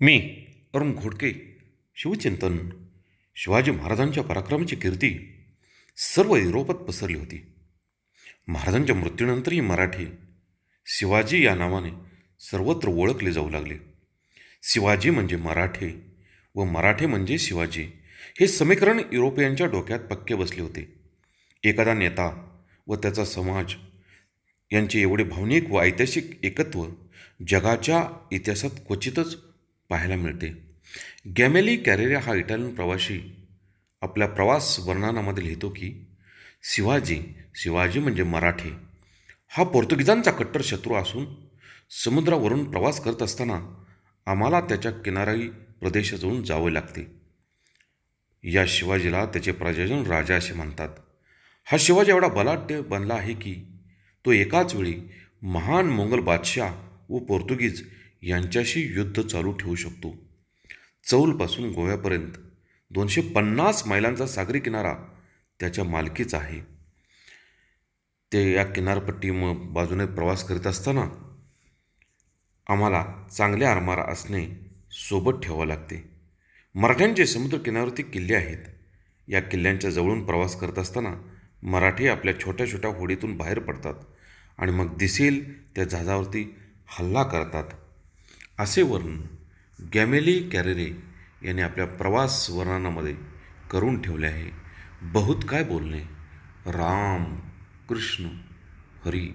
मी. अरुण घोडके शिवचिंतन शिवाजी महाराजांच्या पराक्रमाची कीर्ती सर्व युरोपात पसरली होती. महाराजांच्या मृत्यूनंतरही मराठी शिवाजी या नावाने सर्वत्र ओळखले जाऊ लागले. शिवाजी म्हणजे मराठे व मराठे म्हणजे शिवाजी हे समीकरण युरोपियांच्या डोक्यात पक्के बसले होते. एखादा नेता व त्याचा समाज यांचे एवढे भावनिक व ऐतिहासिक एकत्व जगाच्या इतिहासात क्वचितच पाहायला मिळते. गॅमेली कॅरेरिया हा इटालियन प्रवासी आपल्या प्रवास वर्णनामध्ये लिहितो की शिवाजी शिवाजी म्हणजे मराठे. हा पोर्तुगीजांचा कट्टर शत्रू असून समुद्रावरून प्रवास करत असताना आम्हाला त्याच्या किनारी प्रदेशाजवळून जावे लागते. या शिवाजीला त्याचे प्रजाजन राजा असे म्हणतात. हा शिवाजी एवढा बलाढ्य बनला आहे की तो एकाच वेळी महान मोंगल बादशाह व पोर्तुगीज यांच्याशी युद्ध चालू ठेवू शकतो. चौलपासून गोव्यापर्यंत दोनशे पन्नास मैलांचा सागरी किनारा त्याच्या मालकीचा आहे. ते या किनारपट्टी मग बाजूने प्रवास करीत असताना आम्हाला चांगले आरमारा असणे सोबत ठेवावं लागते. मराठ्यांचे समुद्रकिनारवरती किल्ले आहेत. या किल्ल्यांच्या जवळून प्रवास करत असताना मराठी आपल्या छोट्या छोट्या होडीतून बाहेर पडतात आणि मग दिसेल त्या जहाजावरती हल्ला करतात. असे वर्णन गॅमेली कॅरेरे यांनी आपल्या प्रवास वर्णनामध्ये करून ठेवले आहे. बहुत काय बोलणे? राम कृष्ण हरी.